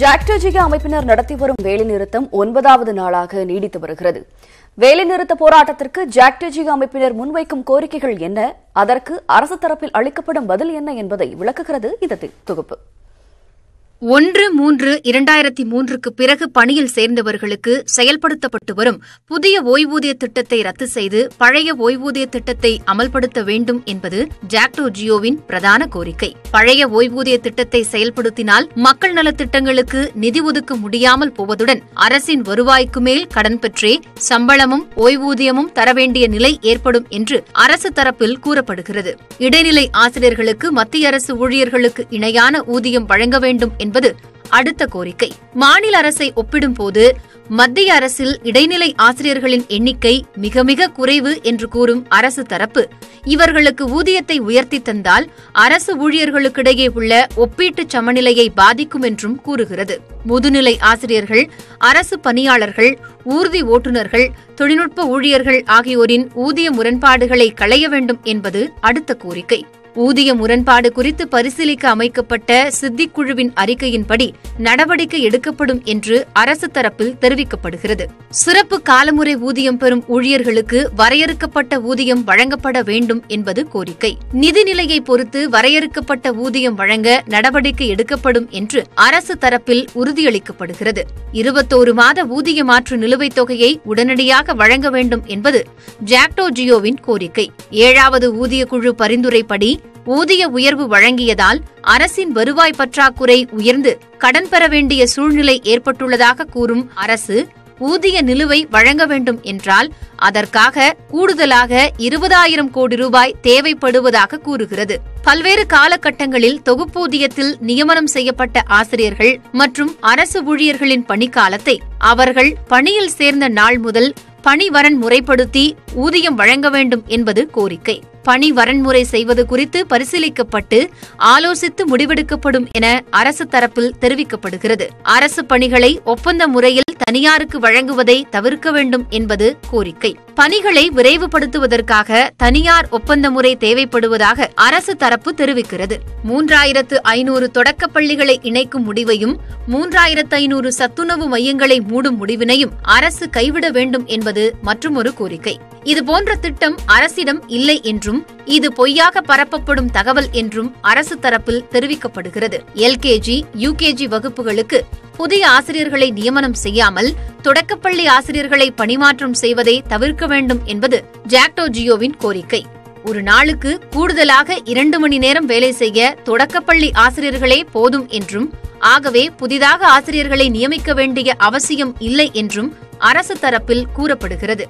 ஜாக்டோஜிகா அமைப்பினர் நடத்தி வரும் வேலைநிறுத்தம் ஒன்பதாவது நாளாக நீடித்து வருகிறது. வேலைநிறுத்த போராட்டத்திற்கு ஜாக்டோஜிகா அமைப்பினர் முன்வைக்கும் கோரிக்கைகள் என்ன? அதற்கு அரசு தரப்பில் அளிக்கப்படும் பதில் என்ன என்பதை விளக்குகிறது இந்த தொகுப்பு. ஒன்று மூன்று இரண்டாயிரத்தி மூன்றுக்கு பிறகு பணியில் சேர்ந்தவர்களுக்கு செயல்படுத்தப்பட்டு வரும் புதிய ஓய்வூதிய திட்டத்தை ரத்து செய்து பழைய ஓய்வூதிய திட்டத்தை அமல்படுத்த வேண்டும் என்பது ஜாக்டோ ஜியோவின் பிரதான கோரிக்கை. பழைய ஓய்வூதிய திட்டத்தை செயல்படுத்தினால் மக்கள் நலத் திட்டங்களுக்கு நிதி ஒதுக்க முடியாமல் போவதுடன் அரசின் வருவாய்க்கு மேல் கடன் பெற்றே சம்பளமும் ஓய்வூதியமும் தர வேண்டிய நிலை ஏற்படும் என்று அரசு தரப்பில் கூறப்படுகிறது. இடைநிலை ஆசிரியர்களுக்கு மத்திய அரசு ஊழியர்களுக்கு இணையான ஊதியம் வழங்க வேண்டும் என்பது அடுத்த கோரிக்கை. மாநில அரசை ஒப்பிடும்போது மத்திய அரசில் இடைநிலை ஆசிரியர்களின் எண்ணிக்கை மிக மிக குறைவு என்று கூறும் அரசு தரப்பு இவர்களுக்கு ஊதியத்தை உயர்த்தி தந்தால் அரசு ஊழியர்களுக்கிடையே உள்ள ஒப்பீட்டு சமநிலையை பாதிக்கும் என்றும் கூறுகிறது. முதுநிலை ஆசிரியர்கள் அரசு பணியாளர்கள் ஊர்தி ஓட்டுநர்கள் தொழில்நுட்ப ஊழியர்கள் ஆகியோரின் ஊதிய முரண்பாடுகளை களைய வேண்டும் என்பது அடுத்த கோரிக்கை. ஊதிய முரண்பாடு குறித்து பரிசீலிக்க அமைக்கப்பட்ட சித்திக் குழுவின் அறிக்கையின்படி நடவடிக்கை எடுக்கப்படும் என்று அரசு தரப்பில் தெரிவிக்கப்படுகிறது. சிறப்பு காலமுறை ஊதியம் பெறும் ஊழியர்களுக்கு வரையறுக்கப்பட்ட ஊதியம் வழங்கப்பட வேண்டும் என்பது கோரிக்கை. நிதிநிலையை பொறுத்து வரையறுக்கப்பட்ட ஊதியம் வழங்க நடவடிக்கை எடுக்கப்படும் என்று அரசு தரப்பில் உறுதியளிக்கப்படுகிறது. இருபத்தோரு மாத ஊதிய மாற்று நிலுவைத் தொகையை உடனடியாக வழங்க வேண்டும் என்பது ஜாக்டோ ஜியோவின் கோரிக்கை. ஏழாவது ஊதிய குழு பரிந்துரைப்படி ஊதிய உயர்வு வழங்கியதால் அரசின் வருவாய் பற்றாக்குறை உயர்ந்து கடன் பெற வேண்டிய சூழ்நிலை ஏற்பட்டுள்ளதாக கூறும் அரசு ஊதிய நிலுவை வழங்க வேண்டும் என்றால் அதற்காக கூடுதலாக இருபதாயிரம் கோடி ரூபாய் தேவைப்படுவதாக கூறுகிறது. பல்வேறு காலகட்டங்களில் தொகுப்பூதியத்தில் நியமனம் செய்யப்பட்ட ஆசிரியர்கள் மற்றும் அரசு ஊழியர்களின் பணிக்காலத்தை அவர்கள் பணியில் சேர்ந்த நாள் முதல் பணி வரன் முறைப்படுத்தி ஊதியம் வழங்க வேண்டும் என்பது கோரிக்கை. பணி வரன்முறை செய்வது குறித்து பரிசீலிக்கப்பட்டு ஆலோசித்து முடிவெடுக்கப்படும் என அரசு தரப்பில் தெரிவிக்கப்படுகிறது. அரசு பணிகளை ஒப்பந்த முறையில் தனியாருக்கு வழங்குவதை தவிர்க்க வேண்டும் என்பது கோரிக்கை. பணிகளை விரைவுபடுத்துவதற்காக தனியார் ஒப்பந்த முறை தேவைப்படுவதாக அரசு தரப்பு தெரிவிக்கிறது. மூன்றாயிரத்து ஐநூறு தொடக்கப் பள்ளிகளை இணைக்கும் முடிவையும் மூன்றாயிரத்து ஐநூறு சத்துணவு மையங்களை மூடும் முடிவினையும் அரசு கைவிட வேண்டும் என்பது மற்றுமொரு கோரிக்கை. இதுபோன்ற திட்டம் அரசிடம் இல்லை என்றும் இது பொய்யாக பரப்பப்படும் தகவல் என்றும் அரசு தரப்பில் தெரிவிக்கப்படுகிறது. எல்கேஜி யுகேஜி வகுப்புகளுக்கு புதிய ஆசிரியர்களை நியமனம் செய்யாமல் தொடக்கப்பள்ளி ஆசிரியர்களை பணிமாற்றம் செய்வதை தவிர்க்க வேண்டும் என்பது ஜாக்டோ ஜியோவின் கோரிக்கை. ஒரு நாளுக்கு கூடுதலாக இரண்டு மணி நேரம் வேலை செய்ய தொடக்கப்பள்ளி ஆசிரியர்களே போதும் என்றும் ஆகவே புதிதாக ஆசிரியர்களை நியமிக்க வேண்டிய அவசியம் இல்லை என்றும் அரசு தரப்பில் கூறப்படுகிறது.